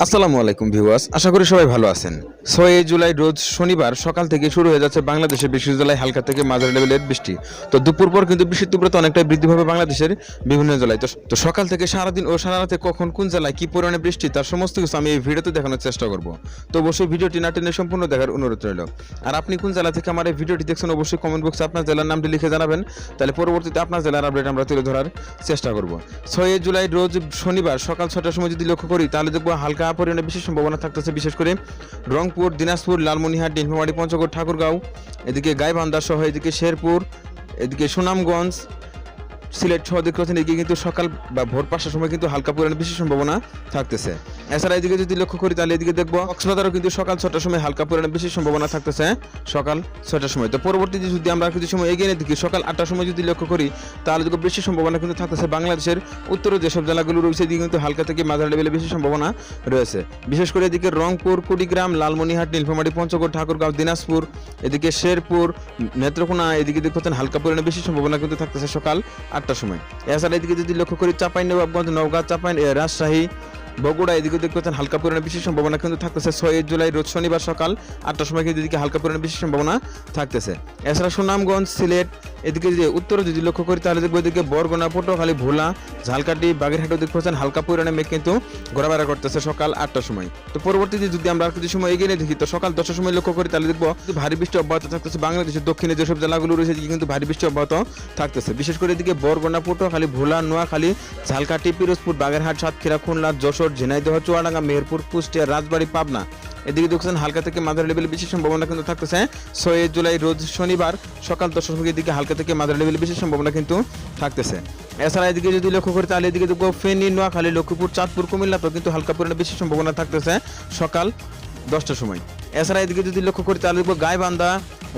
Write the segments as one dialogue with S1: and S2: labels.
S1: আসসালামু আলাইকুম ভিউয়ার্স, আশা করি সবাই ভালো আছেন। ছয় জুলাই রোজ শনিবার সকাল থেকে শুরু হয়ে যাচ্ছে বাংলাদেশের বেশ জেলায় হালকা থেকে মাঝারি লেভেলের বৃষ্টি। তো দুপুর পর কিন্তু বৃষ্টির তীব্রতা অনেকটাই বৃদ্ধি পাবে বাংলাদেশের বিভিন্ন জেলায়। তো সকাল থেকে সারাদিন ও সারা রাতে কখন কোন জেলায় কি পরিমাণে বৃষ্টি, তার সমস্ত কিছু আমি এই ভিডিওতে দেখানোর চেষ্টা করব। তো অবশ্যই ভিডিওটি না টেনে সম্পূর্ণ দেখার অনুরোধ রইল। আর আপনি কোন জেলা থেকে আমার এই ভিডিওটি দেখছেন অবশ্যই কমেন্ট বক্সে আপনার জেলার নামটি লিখে জানাবেন। তাহলে পরবর্তীতে আপনার জেলার আপডেট আমরা তুলে ধরার চেষ্টা করব। ছয় জুলাই রোজ শনিবার সকাল ছটার সময় যদি লক্ষ্য করি, তাহলে দেখব হালকা পরিমাণে বিশেষ সম্ভাবনা থাকতেছে, বিশেষ করে রংপুর, দিনাজপুর, লালমনিহাট নীলফামারী পঞ্চগড়, ঠাকুরগাঁও, এদিকে গাইবান্ধা সহ এদিকে শেরপুর, এদিকে সুনামগঞ্জ সিলেট সহ দেখতে পাচ্ছেন, এদিকে কিন্তু সকাল বা ভোর পাঁচটার সময় কিন্তু হালকা পরিমাণে বেশি সম্ভাবনা থাকতেছে। এছাড়া এদিকে যদি লক্ষ্য করি, তাহলে এদিকে দেখব কক্সবাজারও কিন্তু সকাল ছটার সময় হালকা পরিমাণে বেশি সম্ভাবনা থাকতেছে, সকাল ছটার সময়। তো পরবর্তীতে যদি আমরা কিছু সময় এগিয়ে নিয়ে দেখি, সকাল আটটার সময় যদি লক্ষ্য করি, তাহলে দেখব বেশি সম্ভাবনা কিন্তু থাকতেছে বাংলাদেশের উত্তরে যেসব জেলাগুলো রয়েছে, এদিকে কিন্তু হালকা থেকে মাঝারি লেভেলে বেশি সম্ভাবনা রয়েছে। বিশেষ করে এদিকে রংপুর, কুড়িগ্রাম লালমনিহাট নীলফামারী, পঞ্চগড়, ঠাকুরগাঁও, দিনাজপুর, এদিকে শেরপুর, নেত্রকোনা, এদিকে দেখতে হালকা পরিমাণে বেশি সম্ভাবনা কিন্তু থাকতেছে সকাল আটটার সময়। এছাড়া এদিকে যদি লক্ষ্য করি চাপাই নবাবগঞ্জ, নওগাঁ চাপাই রাজশাহী, বগুড়া, এদিকে দেখতে পাচ্ছেন হালকা পরিমাণে বিশেষ সম্ভাবনা কিন্তু থাকতেছে। ছয় জুলাই রোজ শনিবার সকাল আটটার সময় কিন্তু এদিকে হালকা পরিমাণে বিশেষ সম্ভাবনা থাকতেছে। এছাড়া সুনামগঞ্জ, সিলেট এদিকে যে উত্তরে যদি লক্ষ্য করি, তাহলে দেখব এদিকে বরগুনা, পটুয়াখালী, ভোলা ঝালকাটি বাগেরহাটও দেখতে পাচ্ছেন হালকা পরিমাণে মেঘ কিন্তু ঘোরাফেরা করতেছে সকাল আটটার সময়। তো পরবর্তীতে যদি আমরা আর কিছু সময় এগিয়ে দেখি, তো সকাল দশটার সময় লক্ষ্য করি, তাহলে দেখব ভারী বৃষ্টি অব্যাহত থাকতেছে। বাংলাদেশের দক্ষিণে যেসব জেলাগুলো রয়েছে, এদিকে কিন্তু ভারী বৃষ্টি অব্যাহত থাকতেছে। বিশেষ করে এদিকে বরগুনা, পটুয়াখালী, ভোলা, নোয়াখালী ঝালকাটি পিরোজপুর, বাগেরহাট, সাতক্ষীরা, খুলনা, যশোর, ঝিনাইদহ, চুয়াডাঙ্গা, মেহেরপুর, কুষ্টিয়া, রাজবাড়ী, পাবনা। এদিকে দেখছেন হালকা থেকে মাদার লেভেলে বেশি সম্ভাবনা কিন্তু থাকতেছে। ছয় জুলাই রোজ শনিবার সকাল দশটার এদিকে হালকা থেকে মাদার লেভেলে বেশি সম্ভাবনা কিন্তু থাকতেছে। এছাড়া এদিকে যদি লক্ষ্য করি তাহলে এদিকে দেখব ফেনী, নোয়াখালী, লক্ষ্মীপুর, চাঁদপুর, কুমিল্লাতেও কিন্তু হালকা পরিমাণে বেশি সম্ভাবনা থাকতেছে সকাল দশটার সময়। এছাড়া এদিকে যদি লক্ষ্য করি তাহলে দেখব গাইবান্ধা,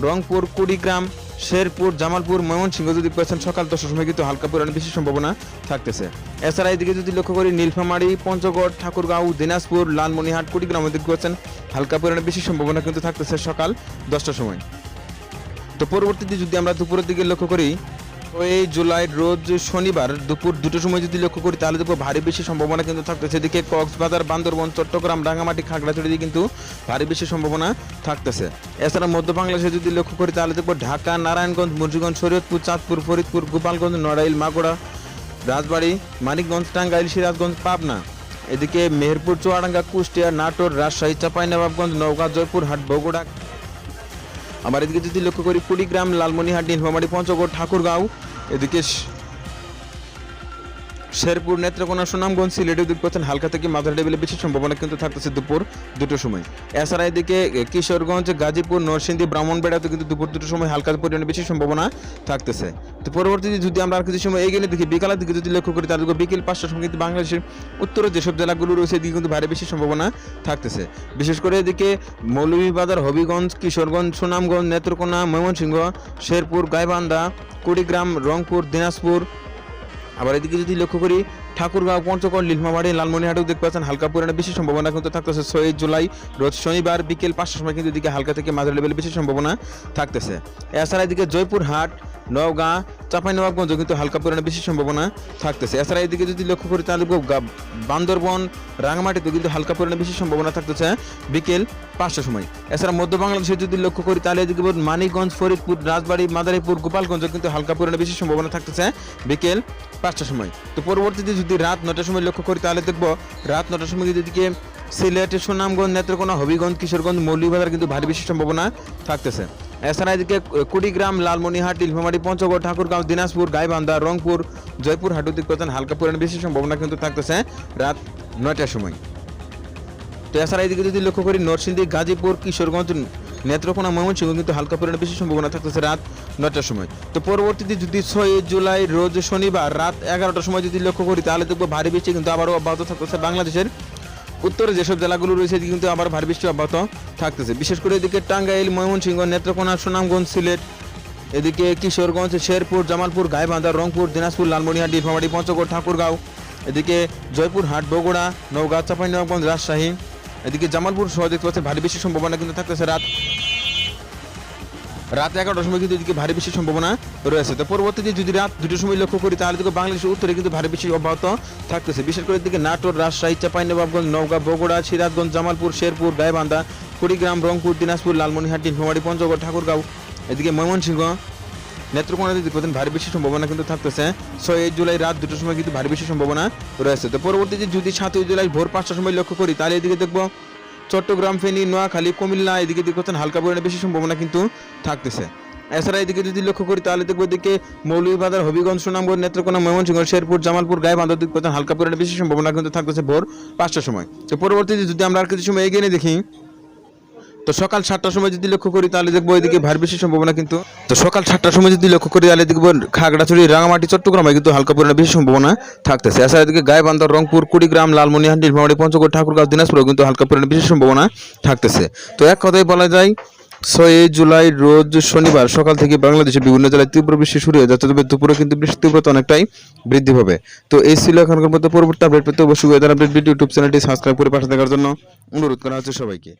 S1: রংপুর, কুড়িগ্রাম শেরপুর, জামালপুর, ময়মনসিংহ যদি পেয়েছেন সকাল দশটার সময় কিন্তু হালকা পরিমাণে বেশি সম্ভাবনা থাকতেছে। এছাড়া এদিকে যদি লক্ষ্য করি, নীলফামারী, পঞ্চগড়, ঠাকুরগাঁও, দিনাজপুর, লালমনিহাট, কুড়িগ্রাম এদিকে পেয়েছেন হালকা পরিমাণে বেশি সম্ভাবনা কিন্তু থাকতেছে সকাল দশটার সময়। তো পরবর্তীতে যদি আমরা দুপুরের দিকে লক্ষ্য করি ওই জুলাই রোজ শনিবার দুপুর দুটোর সময় যদি লক্ষ্য করি, তাহলে দেখব ভারী বেশি সম্ভাবনা কিন্তু থাকতেছে। এদিকে কক্সবাজার, বান্দরবন, চট্টগ্রাম রাঙামাটি খাগড়াছড়ি কিন্তু ভারী বেশি সম্ভাবনা থাকতেছে। এছাড়া মধ্য বাংলাদেশে যদি লক্ষ্য করি, তাহলে দেখব ঢাকা, নারায়ণগঞ্জ, মুন্সিগঞ্জ, শরীয়তপুর, চাঁদপুর, ফরিদপুর, গোপালগঞ্জ, নড়াইল মাগুড়া রাজবাড়ি, মানিকগঞ্জ, টাঙ্গাইল, সিরাজগঞ্জ, পাবনা। এদিকে মেহেরপুর, চুয়াডাঙ্গা, কুষ্টিয়া, নাটোর, রাজশাহী, চাঁপাইনবাবগঞ্জ, নওগাঁ, জয়পুরহাট, বগুড়া আবার এদিকে যদি লক্ষ্য করি কুড়িগ্রাম লালমনিহাট নীলফামারী পঞ্চগড় ঠাকুরগাঁও এদিকে শেরপুর নেত্রকোনা সুনামগঞ্জ সিলেটের দিক পাচ্ছেন হালকা থেকে মাঝারি লেভেলে বেশি সম্ভাবনা কিন্তু থাকতেছে দুপুর দুটোর সময়। এছাড়া এদিকে কিশোরগঞ্জ, গাজীপুর, নরসিংদী ব্রাহ্মণবেড়াতে কিন্তু দুপুর দুটোর সময় হালকা পরিমাণে বেশি সম্ভাবনা থাকতেছে। তো পরবর্তীতে যদি আমরা আর কিছু সময় এগিয়ে দেখি, বিকালের দিকে যদি লক্ষ্য করি, তাহলে বিকেল পাঁচটার সময় কিন্তু বাংলাদেশের উত্তরে যেসব জেলাগুলো রয়েছে, এদিকে কিন্তু ভারী বেশি সম্ভাবনা থাকতেছে। বিশেষ করে এদিকে মৌলভীবাজার, হবিগঞ্জ, কিশোরগঞ্জ, সুনামগঞ্জ, নেত্রকোনা, ময়মনসিংহ, শেরপুর, গাইবান্ধা, কুড়িগ্রাম, রংপুর, দিনাজপুর আবার এদিকে যদি লক্ষ্য করি, ঠাকুরগাঁও, পঞ্চগড় লিলমাবাড়ি লালমনিহাটেও দেখতে পাচ্ছেন হালকা পরিমাণে বেশি সম্ভাবনা কিন্তু থাকতেছে। ছয় জুলাই, রোজ শনিবার বিকেল পাঁচটার সময় কিন্তু এদিকে হালকা থেকে মাঝারি লেভেলে বেশি সম্ভাবনা থাকতেছে। এছাড়া এদিকে জয়পুরহাট, নওগাঁ চাঁপাইনবাবগঞ্জ কিন্তু হালকা পরিমাণে বেশি সম্ভাবনা থাকতেছে। এছাড়া এদিকে যদি লক্ষ্য করি তাহলে বান্দরবন, রাঙামাটিতে কিন্তু হালকা পরিমাণে বেশি সম্ভাবনা থাকতেছে বিকেল পাঁচটার সময়। এছাড়া মধ্য বাংলাদেশে যদি লক্ষ্য করি তাহলে এদিকে মানিকগঞ্জ, ফরিদপুর, রাজবাড়ী, মাদারীপুর গোপালগঞ্জ কিন্তু হালকা পরিমাণে বেশি সম্ভাবনা থাকতেছে বিকেল পাঁচটার সময়। তো পরবর্তীতে যদি রাত নটার সময় লক্ষ্য করি তাহলে দেখব রাত নটার সময় যদি এদিকে সিলেট সুনামগঞ্জ নেত্রকোনা, হবিগঞ্জ, কিশোরগঞ্জ, মৌলভীবাজার কিন্তু ভারী বেশি সম্ভাবনা থাকতেছে। এছাড়া এদিকে কুড়িগ্রাম, লালমনিহাট, নীলফামারী, পঞ্চগড়, ঠাকুরগাঁও, দিনাজপুর, গাইবান্ধা, রংপুর, জয়পুর হাটু দিক পেতেন হালকা পরিমাণ বেশি সম্ভাবনা কিন্তু থাকতেছে রাত নয়টার সময়। তো এছাড়া এদিকে যদি লক্ষ্য করি, নরসিংদী, গাজীপুর, কিশোরগঞ্জ, নেত্রকোনা, ময়মনসিংহ কিন্তু হালকা পরিমাণে বেশি সম্ভাবনা থাকতেছে রাত নয়টার সময়। তো পরবর্তীতে যদি ছয় জুলাই, রোজ শনিবার রাত এগারোটার সময় যদি লক্ষ্য করি, তাহলে দেখব ভারী বৃষ্টি কিন্তু আবারও অব্যাহত থাকতেছে বাংলাদেশের উত্তরে যেসব জেলাগুলো রয়েছে কিন্তু আবার ভারী বৃষ্টি অব্যাহত থাকতেছে। বিশেষ করে এদিকে টাঙ্গাইল, ময়মনসিংহ, নেত্রকোনা, সুনামগঞ্জ, সিলেট, এদিকে কিশোরগঞ্জ, শেরপুর, জামালপুর, গাইবান্ধা, রংপুর, দিনাজপুর, লালমনিহাট ডিফামারি পঞ্চগড়, ঠাকুরগাঁও, এদিকে জয়পুর হাট বগুড়া, নওগাঁ, চাঁপাইনবাবগঞ্জ, রাজশাহী, এদিকে জামালপুর সহ দেখতে পাচ্ছে ভারী বৃষ্টির সম্ভাবনা কিন্তু থাকতেছে। রাত রাত এগারোটার সময় কিন্তু এদিকে ভারী বৃষ্টির সম্ভাবনা রয়েছে। তো পরবর্তীতে যদি রাত দুটোর সময় লক্ষ্য করি, তাহলে দেখো বাংলাদেশের উত্তরে কিন্তু ভারী বৃষ্টি অব্যাহত থাকতেছে। বিশেষ করে এদিকে নাটোর, রাজশাহী চাঁপাইনবাবগঞ্জ নওগাঁ, বগুড়া, সিরাজগঞ্জ, জামালপুর, শেরপুর, গাইবান্ধা, কুড়িগ্রাম, রংপুর, দিনাজপুর, লালমনিহাট নীলফামারী পঞ্চগড়, ঠাকুরগাঁও, এদিকে ময়মনসিংহ নেত্রকোনা দিকে প্রতিদিন ভারী বৃষ্টির সম্ভাবনা কিন্তু থাকতেছে। ছয় জুলাই রাত দুটোর সময় কিন্তু ভারী বৃষ্টির সম্ভাবনা রয়েছে। তো পরবর্তীতে যদি সাতই জুলাই ভোর পাঁচটার সময় লক্ষ্য করি, তাহলে এদিকে দেখব চট্টগ্রাম, ফেনী, নোয়াখালী, কুমিল্লা এদিকে দেখছেন হালকা পরিমাণে বেশি সম্ভাবনা কিন্তু থাকতেছে। এছাড়া এদিকে যদি লক্ষ্য করি তাহলে দেখব এদিকে মৌলভীবাজার, হবিগঞ্জ, সুনামগঞ্জ, নেত্রকোনা, ময়মনসিংহ, শেরপুর, জামালপুর গায়ে বান্ধব দিক হালকা পরিমাণে বেশি সম্ভাবনা কিন্তু থাকতেছে ভোর পাঁচটার সময়। তো পরবর্তীতে যদি আমরা আর কিছু সময় এগিয়ে দেখি তো সকাল সাতটার সময় যদি লক্ষ্য করি তাহলে দেখব এদিকে ভারী বেশি সম্ভাবনা কিন্তু। তো সকাল সাতটার সময় যদি লক্ষ্য করি তাহলে দেখব খাগড়াছড়ি, রাঙামাটি, চট্টগ্রামে কিন্তু হালকা পরিমাণে বেশি সম্ভাবনা থাকতেছে। এছাড়া এদিকে গাইবান্ধা, রংপুর, কুড়িগ্রাম, লালমনিহাট, নীলফামারী, পঞ্চগড়, ঠাকুরগাঁও, দিনাজপুরেও কিন্তু হালকা পরিমাণে বেশি সম্ভাবনা থাকতেছে। তো এক কথায় বলা যায়, ছয় জুলাই রোজ শনিবার সকাল থেকে বাংলাদেশের বিভিন্ন জেলায় তীব্র বৃষ্টি শুরু হয়ে যাচ্ছে, তবে দুপুরে কিন্তু বৃষ্টির তীব্রতা অনেকটাই বৃদ্ধি পাবে। তো এই ছিল এখনকার মতো পরবর্তী আপডেট পেতে অবশ্যই ওয়েদার আপডেট ভিডিও ইউটিউব চ্যানেলটি সাবস্ক্রাইব করে পাশে থাকার জন্য অনুরোধ করা হচ্ছে সবাইকে।